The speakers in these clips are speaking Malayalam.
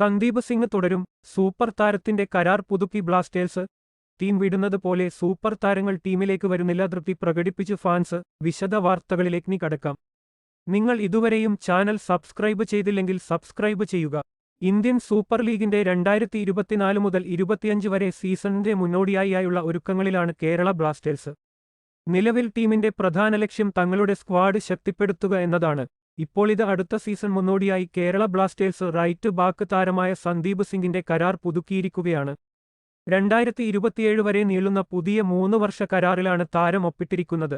സന്ദീപ് സിംഗ് തുടരും. സൂപ്പർ താരത്തിന്റെ കരാർ പുതുക്കി ബ്ലാസ്റ്റേഴ്സ്. ടീം വിടുന്നത് പോലെ സൂപ്പർ താരങ്ങൾ ടീമിലേക്ക് വരുന്നില്ല. തൃപ്തി പ്രകടിപ്പിച്ചു ഫാൻസ്. വിശദ വാർത്തകളിലേക്ക് കടക്കാം. നിങ്ങൾ ഇതുവരെയും ചാനൽ സബ്സ്ക്രൈബ് ചെയ്തില്ലെങ്കിൽ സബ്സ്ക്രൈബ് ചെയ്യുക. ഇന്ത്യൻ സൂപ്പർ ലീഗിന്റെ രണ്ടായിരത്തി ഇരുപത്തിനാല് മുതൽ ഇരുപത്തിയഞ്ച് വരെ സീസണിന്റെ മുന്നോടിയായുള്ള ഒരുക്കങ്ങളിലാണ് കേരള ബ്ലാസ്റ്റേഴ്സ്. നിലവിൽ ടീമിന്റെ പ്രധാന ലക്ഷ്യം തങ്ങളുടെ സ്ക്വാഡ് ശക്തിപ്പെടുത്തുക എന്നതാണ്. ഇപ്പോൾ ഇത് അടുത്ത സീസൺ മുന്നോടിയായി കേരള ബ്ലാസ്റ്റേഴ്സ് റൈറ്റ് ബാക്ക് താരമായ സന്ദീപ് സിംഗിന്റെ കരാർ പുതുക്കിയിരിക്കുകയാണ്. രണ്ടായിരത്തി ഇരുപത്തിയേഴ് വരെ നീളുന്ന പുതിയ മൂന്ന് വർഷ കരാറിലാണ് താരം ഒപ്പിട്ടിരിക്കുന്നത്.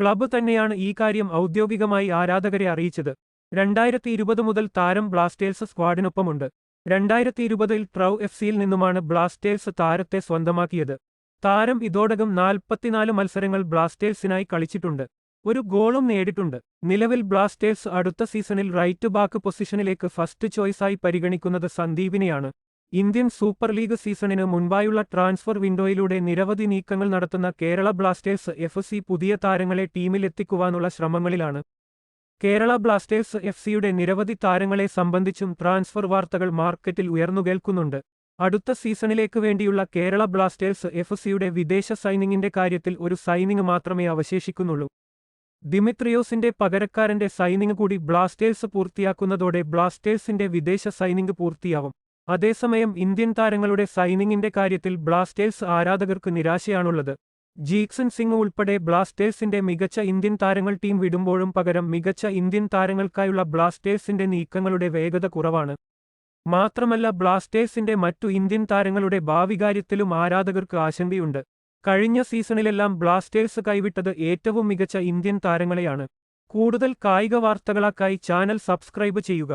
ക്ലബ്ബ് തന്നെയാണ് ഈ കാര്യം ഔദ്യോഗികമായി ആരാധകരെ അറിയിച്ചത്. രണ്ടായിരത്തി ഇരുപത് മുതൽ താരം ബ്ലാസ്റ്റേഴ്സ് സ്ക്വാഡിനൊപ്പമുണ്ട്. രണ്ടായിരത്തി ഇരുപതിൽ ട്രൗ എഫ് സിയിൽ നിന്നുമാണ് ബ്ലാസ്റ്റേഴ്സ് താരത്തെ സ്വന്തമാക്കിയത്. താരം ഇതോടകം നാൽപ്പത്തിനാല് മത്സരങ്ങൾ ബ്ലാസ്റ്റേഴ്സിനായി കളിച്ചിട്ടുണ്ട്. ഒരു ഗോളും നേടിയിട്ടുണ്ട്. നിലവിൽ ബ്ലാസ്റ്റേഴ്സ് അടുത്ത സീസണിൽ റൈറ്റ് ബാക്ക് പൊസിഷനിലേക്ക് ഫസ്റ്റ് ചോയ്സായി പരിഗണിക്കുന്നത് സന്ദീപിനെയാണ്. ഇന്ത്യൻ സൂപ്പർ ലീഗ് സീസണിന് മുൻപായുള്ള ട്രാൻസ്ഫർ വിൻഡോയിലൂടെ നിരവധി നീക്കങ്ങൾ നടത്തുന്ന കേരള ബ്ലാസ്റ്റേഴ്സ് എഫ് പുതിയ താരങ്ങളെ ടീമിലെത്തിക്കുവാനുള്ള ശ്രമങ്ങളിലാണ്. കേരള ബ്ലാസ്റ്റേഴ്സ് എഫ് സിയുടെ നിരവധി താരങ്ങളെ സംബന്ധിച്ചും ട്രാൻസ്ഫർ വാർത്തകൾ മാർക്കറ്റിൽ ഉയർന്നുകേൾക്കുന്നുണ്ട്. അടുത്ത സീസണിലേക്ക് വേണ്ടിയുള്ള കേരള ബ്ലാസ്റ്റേഴ്സ് എഫ് സിയുടെ വിദേശ സൈനിങ്ങിന്റെ കാര്യത്തിൽ ഒരു സൈനിങ് മാത്രമേ അവശേഷിക്കുന്നുള്ളൂ. ദിമിത്രിയോസിന്റെ പകരക്കാരന്റെ സൈനിങ് കൂടി ബ്ലാസ്റ്റേഴ്സ് പൂർത്തിയാക്കുന്നതോടെ ബ്ലാസ്റ്റേഴ്സിന്റെ വിദേശ സൈനിങ് പൂർത്തിയാവും. അതേസമയം ഇന്ത്യൻ താരങ്ങളുടെ സൈനിങ്ങിന്റെ കാര്യത്തിൽ ബ്ലാസ്റ്റേഴ്സ് ആരാധകർക്ക് നിരാശയാണുള്ളത്. ജീക്സൺ സിംഗ് ഉൾപ്പെടെ ബ്ലാസ്റ്റേഴ്സിന്റെ മികച്ച ഇന്ത്യൻ താരങ്ങൾ ടീം വിടുമ്പോഴും പകരം മികച്ച ഇന്ത്യൻ താരങ്ങൾക്കായുള്ള ബ്ലാസ്റ്റേഴ്സിന്റെ നീക്കങ്ങളുടെ വേഗത കുറവാണ്. മാത്രമല്ല ബ്ലാസ്റ്റേഴ്സിന്റെ മറ്റു ഇന്ത്യൻ താരങ്ങളുടെ ഭാവി കാര്യത്തിലും ആരാധകർക്ക് ആശങ്കയുണ്ട്. കഴിഞ്ഞ സീസണിലെല്ലാം ബ്ലാസ്റ്റേഴ്സ് കൈവിട്ടത് ഏറ്റവും മികച്ച ഇന്ത്യൻ താരങ്ങളെയാണ്. കൂടുതൽ കായിക വാർത്തകളാക്കായി ചാനൽ സബ്സ്ക്രൈബ് ചെയ്യുക.